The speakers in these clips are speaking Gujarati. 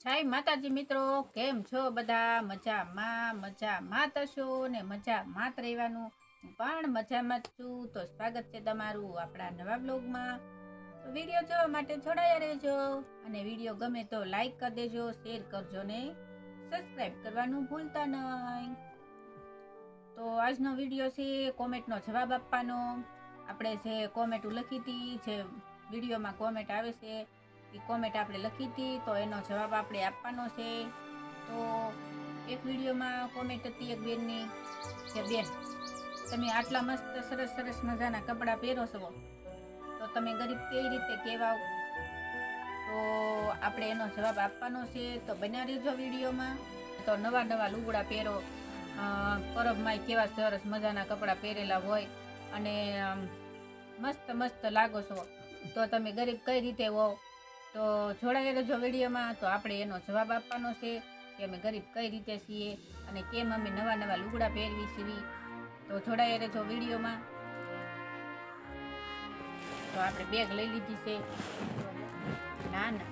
જય માતાજી મિત્રો, કેમ છો બધા? મજામાં મજામાં તશો ને મજામાં જ રહેવાનું. પણ મજામાં જ છું. તો સ્વાગત છે તમારું આપણા નવા બ્લોગમાં તો વીડિયો જોવા માટે જોડાયા રહેજો અને વીડિયો ગમે તો લાઈક કરી દેજો, શેર કરજો ને સબસ્ક્રાઈબ કરવાનું ભૂલતા નહીં. તો આજનો વીડિયો છે કોમેન્ટનો જવાબ આપવાનો. આપણે જે કોમેન્ટ લખી હતી, જે વિડીયોમાં કોમેન્ટ આવે છે એ કોમેન્ટ આપણે લખી હતી, તો એનો જવાબ આપણે આપવાનો છે. તો એક વિડીયોમાં કોમેન્ટ હતી એક બેનની કે, બેન, તમે આટલા મસ્ત, સરસ સરસ મજાના કપડાં પહેરો છો. તો તમે ગરીબ કેવી રીતે કહેવાઓ? તો આપણે એનો જવાબ આપવાનો છે. તો બન્યા રહેજો વિડીયોમાં. તો નવા નવા લુગડા પહેરો. પરબમાં કેવા સરસ મજાના કપડાં પહેરેલા હોય અને મસ્ત મસ્ત લાગો છો. તો તમે ગરીબ કઈ રીતે હો તો જોડાયેલો જો વિડીયોમાં. તો આપણે એનો જવાબ આપવાનો છે કે અમે ગરીબ કઈ રીતે છીએ અને કેમ અમે નવા નવા લુગડા પહેરવી છીએ. તો જોડાઈ જો વિડીયોમાં. તો આપણે બેગ લઈ લીધી છે. ના ના.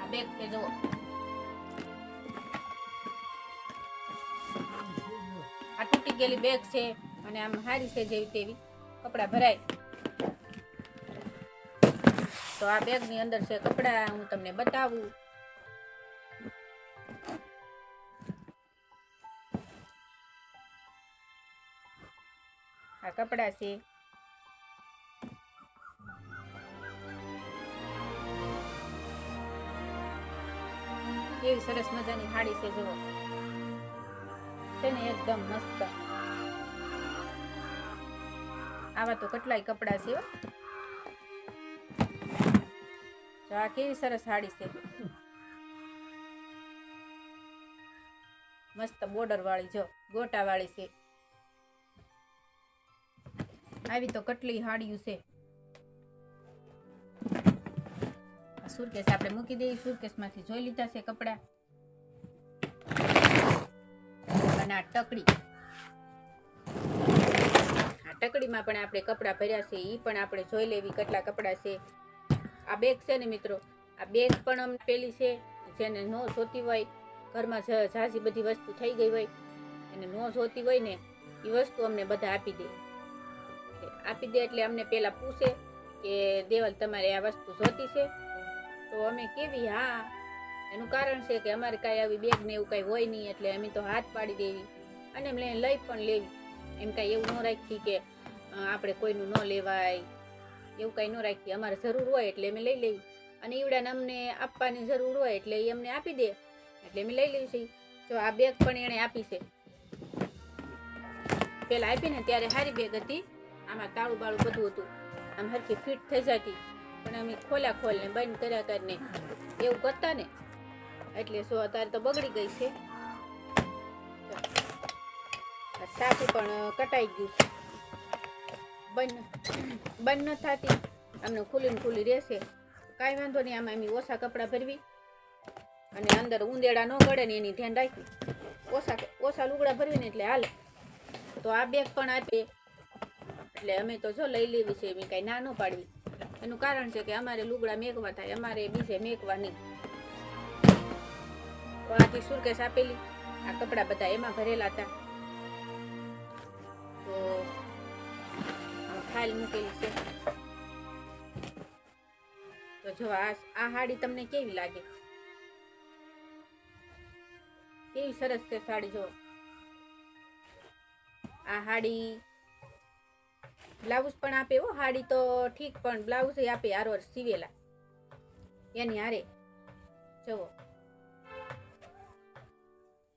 આ બેગ છે, જુઓ. આ તૂટી ગયેલી બેગ છે અને આમ સારી છે જેવી તેવી. કપડાં ભરાય. તો આ બેગની અંદર છે કપડાં, હું તમને બતાવું. આ કપડાં છે. કેવી સરસ મજાની સાડી છે, જુઓ. છે ને એકદમ મસ્ત. આવા તો કેટલાય કપડાં છે. જો આ કેવી સરસ સાડી છે? મસ્ત બોર્ડર વાળી જો, ગોટા વાળી છે. આવી તો કટલી સાડીઓ છે. સુરકેસ આપણે મૂકી દઈએ સુરકેસમાંથી જોઈ લીધા છે કપડા. અને આ ટકડી. આ ટકડીમાં પણ આપણે કપડાં ભર્યા છે એ પણ આપણે જોઈ લેવી કેટલા કપડા છે. આ બેગ છે ને મિત્રો, આ બેગ પણ અમને પેલી છે. જેને ન જોતી હોય, ઘરમાં ઝાઝી બધી વસ્તુ થઈ ગઈ હોય અને ન જોતી હોય ને, એ વસ્તુ અમને બધા આપી દે. આપી દે એટલે અમને પહેલાં પૂછે કે, દેવલ, તમારે આ વસ્તુ જોતી છે? તો અમે કેવી, હા. એનું કારણ છે કે અમારે કાંઈ આવી બેગ ને એવું કાંઈ હોય નહીં, એટલે અમે તો હાથ પાડી દેવી. અને એમ લઈ પણ લેવી. એમ કાંઈ એવું ન રાખી કે આપણે કોઈનું ન લેવાય એવું કાંઈ ન રાખીએ. અમારે જરૂર હોય એટલે અમે લઈ લેવી અને ઈવડાને અમને આપવાની જરૂર હોય એટલે એ અમને આપી દે. એટલે અમે લઈ લઈએ છીએ જો આ બેગ પણ એણે આપી છે. પેલા આપી ને ત્યારે સારી બેગ હતી. આમાં તાળું બાળું બધું હતું. આમ હરખી ફિટ થઈ જતી. પણ અમે ખોલ્યા ખોલને બંધ કર્યા કરીને એવું કરતા ને. એટલે શું અત્યારે તો બગડી ગઈ છે. સાચું પણ કટાઈ ગયું છે. બંધ બંધ ન થતી. અમને ખુલ્લીને ખુલ્લી રહેશે. કાંઈ વાંધો નહીં, આમાં એમ ઓછા કપડાં ભરવી. અને અંદર ઉંદેડા ન ગળે ને એની ધ્યાન રાખવી. ઓછા ઓછા લુગડા ભરવીને એટલે હાલે. તો આ બેગ પણ આપે. એટલે અમે તો જો લઈ લેવી છે એમ કાંઈ ના ન પાડવી. એનું કારણ છે કે અમારે લુગડા મેકવા થાય, અમારે બીજે મેકવા નહીં. તો આથી સુરકેસ આપેલી. આ કપડાં બધા એમાં ભરેલા હતા. તો ફાઇલ મૂકેલી છે. તો જો આ સાડી તમને કેવી લાગે? કેવી સરસ છે સાડી જો. આ સાડી બ્લાઉઝ પણ આપે હો સાડી તો ઠીક, પણ બ્લાઉઝ આપે હારવાર સીવેલા. એની હારે. જુઓ.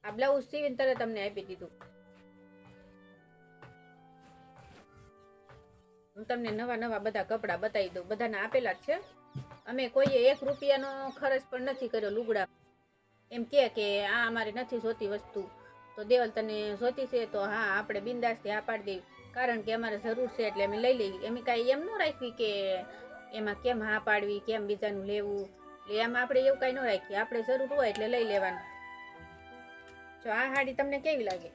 આ બ્લાઉઝ સીવીને તરત તમને આપી દીધું. હું તમને નવા નવા બધા કપડાં બતાવી દઉં. બધાને આપેલા જ છે. અમે કોઈએ એક રૂપિયાનો ખર્ચ પણ નથી કર્યો લુગડા. એમ કે કે આ અમારે નથી જોતી વસ્તુ. તો દેવલ તને જોતી છે તો હા, આપણે બિંદાસથી હા પાડી દેવી. કારણ કે અમારે જરૂર છે એટલે અમે લઈ લઈએ. એમ કાંઈ એમ ન રાખવી કે એમાં કેમ હા પાડવી, કેમ બીજાનું લેવું. એટલે એમ આપણે એવું કાંઈ ન રાખીએ આપણે જરૂર હોય એટલે લઈ લેવાનું. જો આ સાડી તમને કેવી લાગે?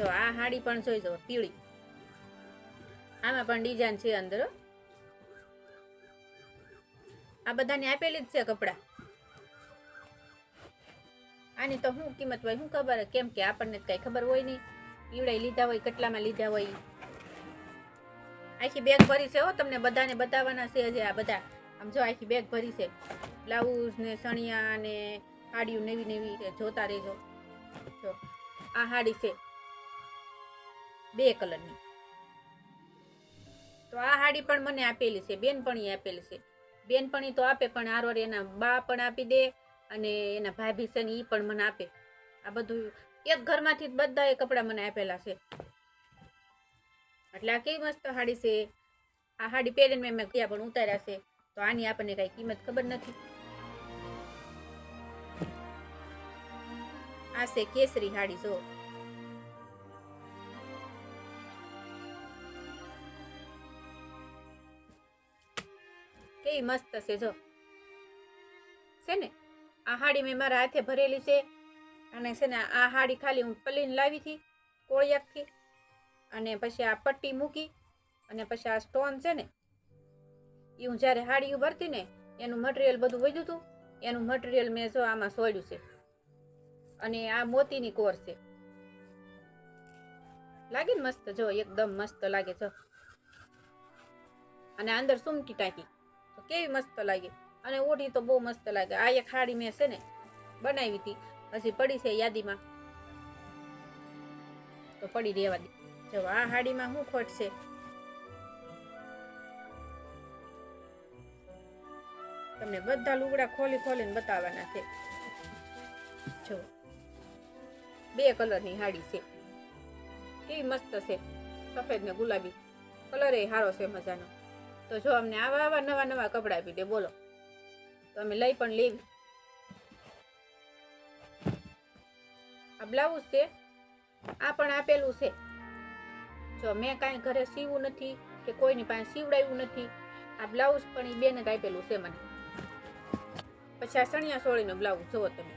જો, આ સાડી પણ જોઈ જાઓ, પીળી. આમાં પણ ડિઝાઇન છે અંદર આ બધાને આપેલી જ છે કપડાં. આની તો શું કિંમત હોય, શું ખબર? કેમ કે આપણને કઈ ખબર હોય નહીં. ઈવડાઈ લીધા હોય, કેટલામાં લીધા હોય. આખી બેગ ભરી છે, હો, તમને બધાને બતાવવાના છે જે આ બધા. આમ જો, આખી બેગ ભરી છે. બ્લાઉઝ ને સણિયા ને હાડીઓ નવી નવી જોતા રહેજો. જો, આ સાડી છે. બે કલરની. તો આ સાડી પણ મને આપેલી છે, બેનપણી આપેલી છે. બેનપણી તો આપે પણ આરોર એના બા પણ આપી દે અને એના ભાભી છે ને એ પણ મને આપે. આ બધું એક ઘરમાંથી જ બધાએ કપડાં મને આપેલા છે. એટલે આ કેવી મસ્ત સાડી છે. આ સાડી પહેરીને મેં મેં ગયા પણ ઉતાર્યા છે. તો આની આપણને કાંઈ કિંમત ખબર નથી. આ છે કેસરી સાડી જો. કેવી મસ્ત છે જો. છે ને? આ હાડી મેં મારા હાથે ભરેલી છે અને છે ને આ હાડી ખાલી હું પલીને લાવી હતી કોળિયાકથી અને પછી આ પટ્ટી મૂકી અને પછી આ સ્ટોન છે ને એ હું જ્યારે હાડી ભરતી ને, એનું મટીરિયલ બધું વધ્યું હતું, એનું મટીરિયલ મેં જો આમાં સોડ્યું છે. અને આ મોતીની કોર છે. લાગે ને મસ્ત, જો એકદમ મસ્ત લાગે, જો. અને અંદર સુમટી ટાંકી. કેવી મસ્ત લાગે? અને ઓઢી તો બહુ મસ્ત લાગે. આ એક સાડી મેં છે ને બનાવી હતી. હજી પડી છે યાદીમાં. તો પડી રહેવા દે. જો, આ હાડીમાં શું ખોટ છે? તમને બધા લુગડા ખોલી ખોલીને બતાવવાના છે. જો, બે કલરની હાડી છે. કેવી મસ્ત છે. સફેદ ને ગુલાબી. કલર એ સારો છે મજાનો. તો જો અમને આવા આવા નવા નવા કપડાં આપી દે, બોલો. તો અમે લઈ પણ લેવી. આ બ્લાઉઝ છે, આ પણ આપેલું છે. જો મેં કાંઈ ઘરે સીવું નથી કે કોઈની પાસે સીવડાવ્યું નથી, આ બ્લાઉઝ પણ એ બેને જ આપેલું છે મને. પછી આ સણિયા સોળીનું બ્લાઉઝ જુઓ તમે.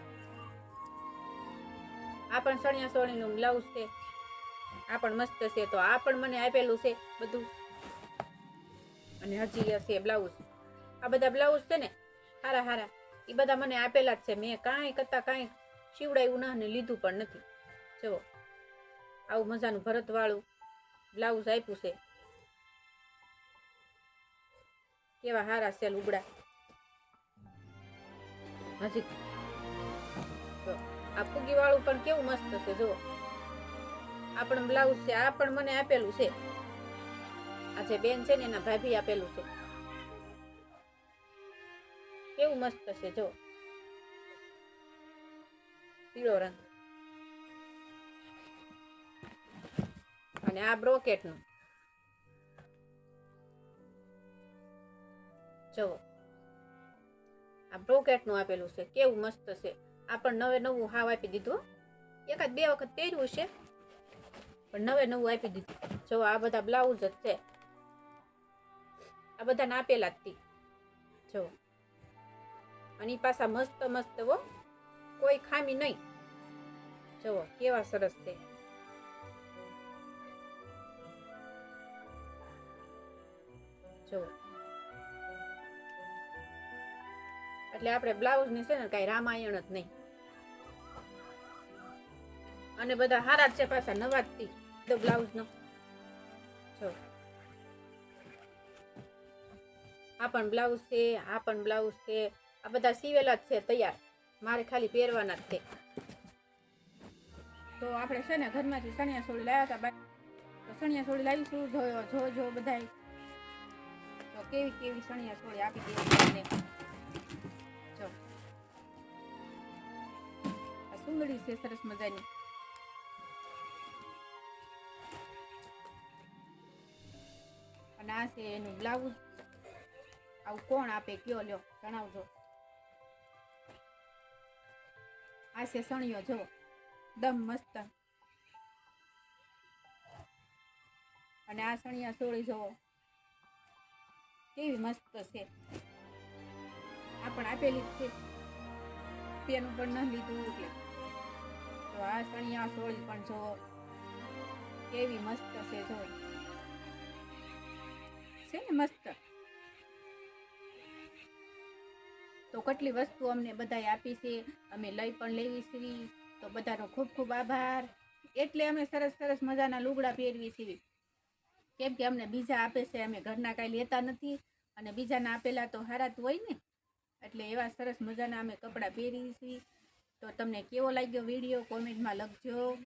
આ પણ સણિયા સોળીનું બ્લાઉઝ છે. આ પણ મસ્ત છે, તો આ પણ મને આપેલું છે બધું. અને હજી હશે બ્લાઉઝ આ બધા બ્લાઉઝ છે ને, હારા હારા. એ બધા મને આપેલા જ છે. મેં કાંઈ કરતા કાંઈ શિવડાયું ના અને લીધું પણ નથી. જુઓ આવું મજાનું ભરતવાળું બ્લાઉઝ આપ્યું છે. કેવા હારા છે લુગડા. હજી જો આ ફૂગી વાળું પણ કેવું મસ્ત છે, જો. આ પણ બ્લાઉઝ છે, આ પણ મને આપેલું છે. આ જે બેન છે ને એના ભાભી આપેલું છે. કેવું મસ્ત છે, જો. પીળો રંગ. અને આ બ્રોકેટનું. જો. આ બ્રોકેટનું આપેલું છે, કેવું મસ્ત છે. આ પણ નવે નવું હાવ આપી દીધું એકાદ બે વખત પહેર્યું છે, પણ નવે નવું આપી દીધું. જો, આ બધા બ્લાઉઝ જ છે. આ બધાને આપેલા જ તી. જો. અને પાછા મસ્ત મસ્ત હો. કોઈ ખામી નહીં. જુઓ કેવા સરસ છે. જુઓ એટલે આપણે બ્લાઉઝની છે ને કઈ રામાયણ જ નહીં. અને બધા હારા છે પાછા નવા જ તી તો બ્લાઉઝ નો જો. આ પણ બ્લાઉઝ છે, આ પણ બ્લાઉઝ છે, આ બધા સીવેલા જ છે તૈયાર. મારે ખાલી પહેરવાના જ છે. તો આપણે છે ને ઘરમાંથી સણિયા સોળી લાવ્યા હતા બાઈ. તો સણિયા સોળી લાવીશું જોયો જો જો બધાય. તો કેવી કેવી સણિયા સોળી આપી દે તમને? જો. આ સુંદરી છે સરસ મજાની. અને આ છે એનું બ્લાઉઝ. આવું કોણ આપે? કયો લ્યો, જણાવજો. આ છે સણિયો, જો. દમ મસ્ત. અને આ સણિયા સોળી જોવો કેવી મસ્ત છે. આ પણ આપેલી છે. તેનું પણ ન લીધું એટલે. તો આ સણિયા સોળી પણ જોવો કેવી મસ્ત છે જો છે ને મસ્ત? તો કેટલી વસ્તુ અમને બધાએ આપી છે, અમે લઈ પણ લેવી છીએ તો બધાનો ખૂબ ખૂબ આભાર. એટલે અમે સરસ સરસ મજાના લુગડા પહેરવી છીએ કેમ કે અમને બીજા આપે છે, અમે ઘરના કાંઈ લેતા નથી. અને બીજાના આપેલા તો હારા તો હોય ને, એટલે એવા સરસ મજાના અમે કપડાં પહેરીએ છીએ. તો તમને કેવો લાગ્યો વીડિયો? કોમેન્ટમાં લખજો.